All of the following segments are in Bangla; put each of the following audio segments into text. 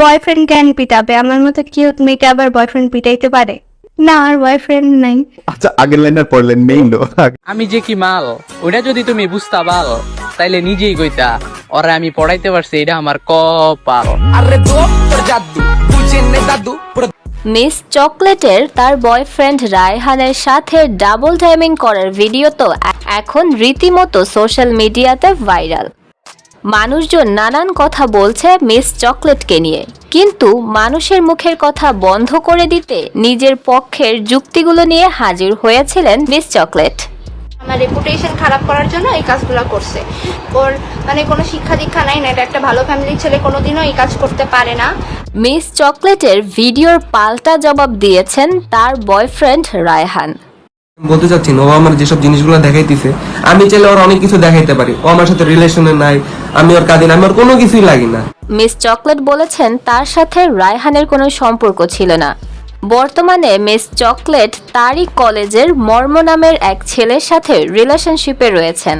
বয়ফ্রেন্ড কেন পিটাবে আমার মতো কিউট মেয়েটা আবার বয়ফ্রেন্ড পিটাইতে পারে? না আর বয়ফ্রেন্ড নাই। আচ্ছা আগের লাইন আর পরের লাইন মেইন আমি যে কি মাল ওটা যদি তুমি বুঝতা পাল তাইলে নিজেই কইতা ওরা আমি পড়াইতে পারছি এটা আমার কপাল। আরে তোর জাদু বুঝিনে জাদু মিস চকলেটের তার বয়ফ্রেন্ড রায়হানের সাথে ডাবল টাইমিং করার ভিডিও তো এখন রীতিমতো সোশ্যাল মিডিয়াতে ভাইরাল মানুষজন নানান কথা বলছে মিস চকলেটকে নিয়ে। কিন্তু মানুষের মুখের কথা বন্ধ করে দিতে নিজের পক্ষের যুক্তিগুলো নিয়ে হাজির হয়েছিলেন মিস চকলেট। আমার রেপুটেশন খারাপ করার জন্য এই কাজগুলো করছে। ওর মানে কোনো শিক্ষা দীক্ষা নাই না এটা একটা ভালো ফ্যামিলির ছেলে কোনোদিনও এই কাজ করতে পারে না। মিস চকলেটের ভিডিওর পাল্টা জবাব দিয়েছেন তার বয়ফ্রেন্ড রায়হান। বলতে চাচ্ছি ও আমার যেসব জিনিসগুলো দেখাইতেছে আমি চাইলে ওর অনেক কিছু দেখাইতে পারি। ও আমার সাথে রিলেশনে নাই আমি ওর কাঁদি না আমি ওর কোনো কিছুই লাগি না। মিস চকলেট বলেছেন তার সাথে রায়হানের কোনো সম্পর্ক ছিল না। বর্তমানে মিস চকলেট তারই কলেজের মর্ম নামের এক ছেলের সাথে রিলেশনশিপে রয়েছেন।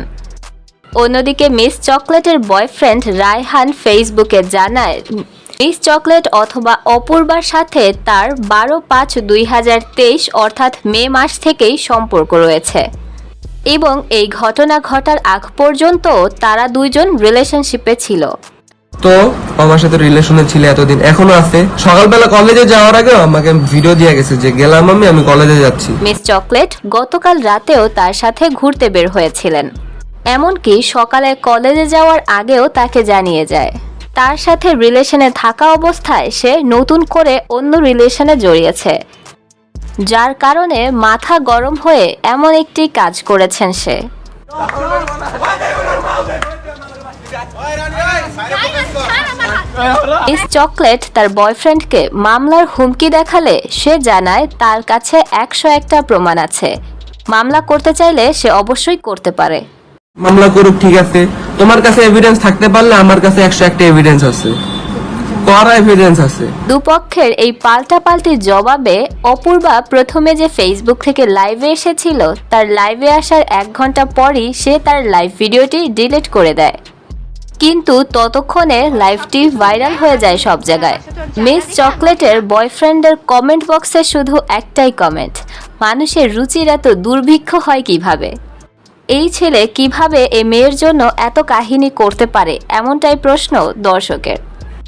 অন্যদিকে মিস চকলেটের বয়ফ্রেন্ড রায়হান ফেসবুকে জানায়, মিস চকলেট অথবা অপূর্বার সাথে তার বারো পাঁচ দুই হাজার তেইশ অর্থাৎ মে মাস থেকেই সম্পর্ক রয়েছে। এবং এই ঘটনা ঘটার আগ পর্যন্ত তারা দুইজন রিলেশনশিপে ছিল। তো আমার সাথে রিলেশনে ছিল এতদিন এখনও আছে। সকালবেলা কলেজে যাওয়ার আগে আমাকে ভিডিও দিয়ে গেছে যে গেলাম আমি আমি কলেজে যাচ্ছি। মিস চকলেট গতকাল রাতেও তার সাথে ঘুরতে বের হয়েছিলেন। এমনকি সকালে কলেজে যাওয়ার আগেও তাকে জানিয়ে যায়। তার সাথে রিলেশনে থাকা অবস্থায় সে নতুন করে অন্য রিলেশনে জড়িয়েছে। যার কারণে মাথা গরম হয়ে এমন একটি কাজ করেছেন সে। মিস চকলেট তার বয়ফ্রেন্ডকে মামলার হুমকি দেখালে সে জানায় তার কাছে একশো একটা প্রমাণ আছে। মামলা করতে চাইলে সে অবশ্যই করতে পারে। মামলা করুক, ঠিক আছে। তোমার কাছে এভিডেন্স থাকতে পারলে আমার কাছে একশো একটা এভিডেন্স আছে। করা এভিডেন্স আছে। দুপক্ষের এই পাল্টাপাল্টি জবাবে অপূর্বা প্রথমে যে ফেসবুক থেকে লাইভে এসেছিল, তার লাইভে আসার এক ঘণ্টা পরই সে তার লাইভ ভিডিওটি ডিলিট করে দেয়। কিন্তু ততক্ষণে লাইভটি ভাইরাল হয়ে যায় সব জায়গায়। মিস চকলেটের বয়ফ্রেন্ডের কমেন্ট বক্সে শুধু একটাই কমেন্ট মানুষের রুচির এত দুর্ভিক্ষ হয় কীভাবে? এই ছেলে কীভাবে এ মেয়ের জন্য এত কাহিনী করতে পারে, এমনটাই প্রশ্ন দর্শকের।